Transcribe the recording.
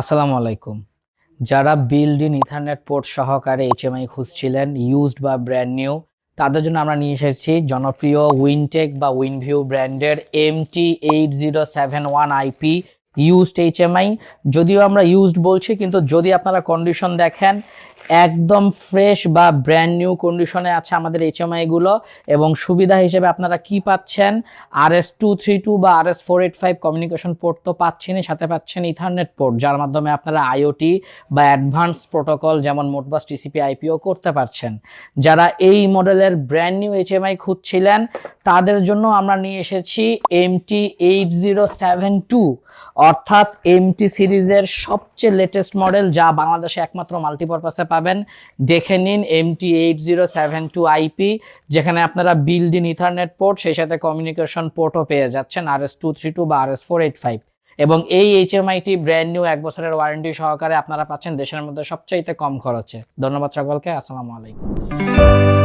আসসালামু আলাইকুম। যারা বিল্ড ইন ইথারনেট পোর্ট সহকারে এইচএমআই খুঁজছিলেন ইউজড বা ব্র্যান্ড নিউ তাদের জন্য আমরা নিয়ে এসেছি জনপ্রিয় উইনটেক বা উইনভিউ ব্র্যান্ডের M T eight zero seven one IP used HMI যদিও আমরা ইউজড বলছি, কিন্তু যদি আপনারা কন্ডিশন দেখেন একদম ফ্রেশ বা ব্র্যান্ড নিউ কন্ডিশনে আছে আমাদের এইচএমআই গুলো এবং সুবিধা হিসেবে আপনারা কি পাচ্ছেন? R S two three two বা R S four eight five communication port তো পাচ্ছেনই, সাথে পাচ্ছেন ইথারনেট পোর্ট যার মাধ্যমে আপনারা আইওটি বা অ্যাডভান্স প্রোটোকল যেমন মোটবাস টিসিপি আইপিও করতে পারছেন। যারা এই মডেলের ব্র্যান্ড নিউ এইচএমআই খুঁজছিলেন, তাদের জন্য আমরা নিয়ে এসেছি MT eight zero seven two অর্থাৎ এমটি সিরিজের সবচেয়ে লেটেস্ট মডেল যা বাংলাদেশে একমাত্র মাল্টিপারপাসে পাবেন। দেখে নিন MT eight zero seven two IP যেখানে আপনারা বিল্ড ইন ইথারনেট পোর্ট সেই সাথে কমিউনিকেশন পোর্টও পেয়ে যাচ্ছেন R S two three two বা R S four eight five এবং এই এইচ এম এইচএমআইটি ব্র্যান্ড নিউ এক বছরের ওয়ারেন্টি সহকারে আপনারা পাচ্ছেন, দেশের মধ্যে সবচাইতে কম খরচে। ধন্যবাদ সকলকে, আসসালামু আলাইকুম।